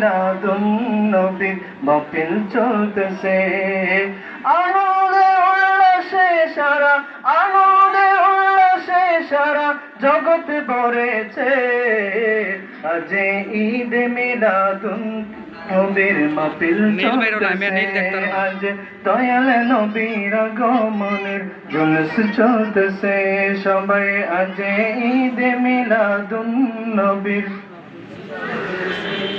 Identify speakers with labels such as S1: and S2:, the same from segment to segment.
S1: মিলাদুন নবীর মপিল চলতেছে। আনন্দে উল্লাসে সারা আনন্দে উল্লাসে সারা জগৎ ভরেছে। আজ ঈদ মিলাদুন নবীর মপিল চলতেছে আজ দয়াল নবীর আগমনের জুলুস চলতেছে। সবাই আজ ঈদ মিলাদুন নবীর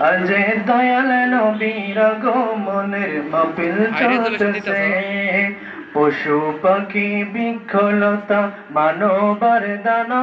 S1: আজ দয়াল নবীর আগমনের মাপিল চলতেছে। পশু পাখি বিক্ষলতা মানবার দানা।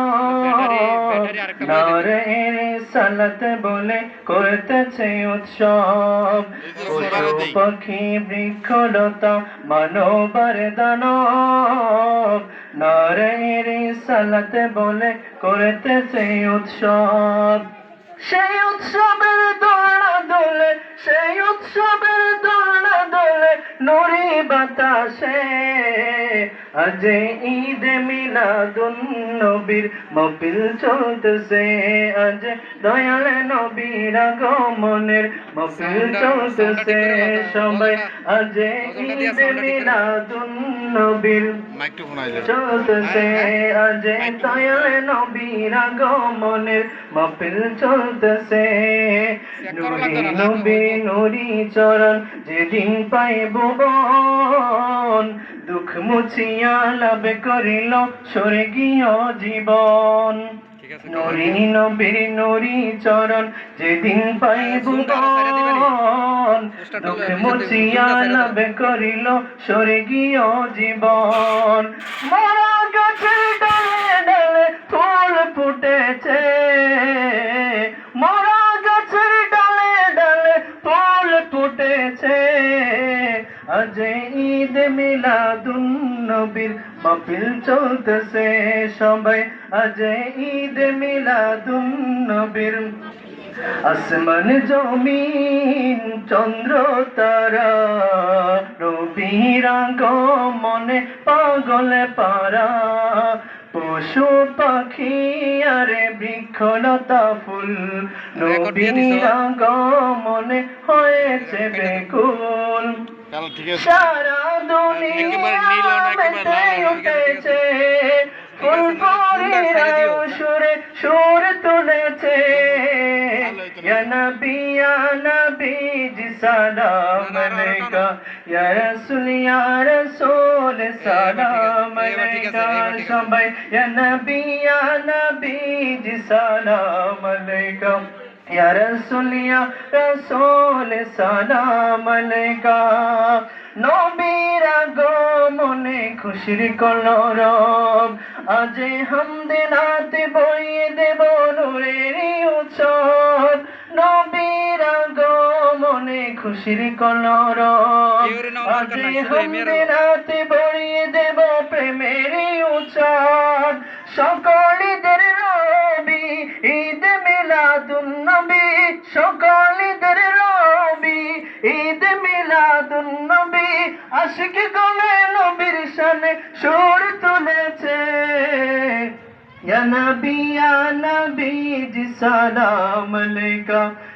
S1: সালাত বলে করতেছে উৎসব। পশু পাখি বৃক্ষলতা মানবার দানব নরের সালাত বলে করতেছে উৎসব। সেই উৎসবের দোলনা দোলে সেই উৎসবের দোলনা দোলে নুরি বাতাসে। আজ ঈদ মিলাদুন নবীর মপিল চলতেছে। আজ দয়াল নবীর আগমনের মপিল চলতেছে সবাই আজ ঈদ মিলাদুন নবীর চলতেছে। আজ দয়াল নবীর আগমনের মাহফিল চলতেছে। নুরি নবী নুরি চরণ যেদিন পাইব মুছিয়া লাভ করিল স্বর্গীয় জীবন। নরী নবীর নরী চরণ যেদিন পাইব বন দুঃখ মুছিয়া লাভ করিল স্বর্গীয় জীবন। মরা গাছের আজ ঈদ মিলাদুন নবীর মাহফিল চলতেছে সবাই। আজ ঈদ মিলাদুন নবীর আসমান জমিন চন্দ্র তারা। রবিরাঙ্গ মনে পাগলে পারা। পশু পাখি আরে বৃক্ষলতা ফুল।
S2: দিয়ে
S1: মনে হয়েছে বেকুল।
S3: তাহলে ঠিক আছে
S1: সারা
S3: একেবারে নীল না, একেবারে লাল
S1: দুনিয়া
S3: না।
S1: উঠেছে ফুলপুরিরা সুরে সুর তুলেছে ইয়া নবী ইয়া নবী জি সালাম আলাইকা ইয়া রাসূল ইয়া রাসূল সালাম আলাইকা সবাই ইয়া নবী ইয়া নবী জি সালাম আলাইকা ইয়া রাসূল ইয়া রাসূল সালাম আলাইকা নবীর আগমনে খুশির কলরব আজ হামদে নাতে বইয়ে দেব নূরের উৎসব নবীর আগমনে খুশির
S2: কেউরে নাও
S1: আজ হামদে নাতে বইয়ে দেব প্রেমের উৎসব সকলদের মিলাদুন নবী, সকলদের রবি। ঈদ মিলাদুন নবী, আশিক গলে নবীর শানে সুর তুলেছে। ইয়া নবী ইয়া নবী সালাম আলাইকা।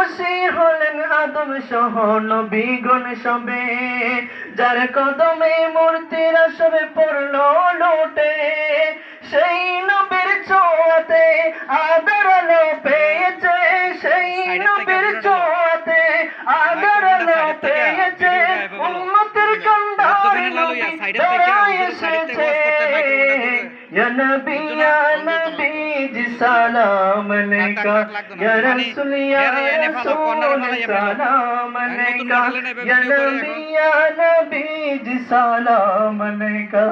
S1: খুশি হলেন আদম সহ নবীগণ সবে। যার কদমে মূর্তিরা সব পড়ল লোটে সেই নবীর ছোঁয়াতে আদর পেয়েছে। সেই নবীর ছোঁয়াতে আদর পেয়েছে। উম্মতের কন্দারে নবী এসেছে। নবী নবী সালাম আলাইকা ইয়া রাসূল ইয়া রাসূল সালাম আলাইকা ইয়া নবী ইয়া নবী জি সালাম আলাইকা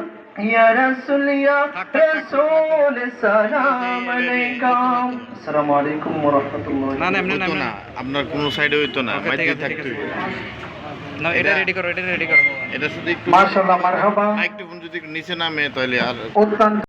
S1: ইয়া রাসূল ইয়া রাসূল সালাম আলাইকা আসসালামু আলাইকুম ওয়া রাহমাতুল্লাহি
S2: না না এমনি না
S3: হইতো
S2: এমনি
S3: না। আপনার কোনো সাইডে হইতো না। মাইতে থাকতো
S2: না এটা রেডি করো এটা রেডি করো।
S3: এটা শুধু একটু
S1: মাশাআল্লাহ মারহাবা।
S3: একটু যদি নিচে নামে তাহলে আর
S1: অত্যন্ত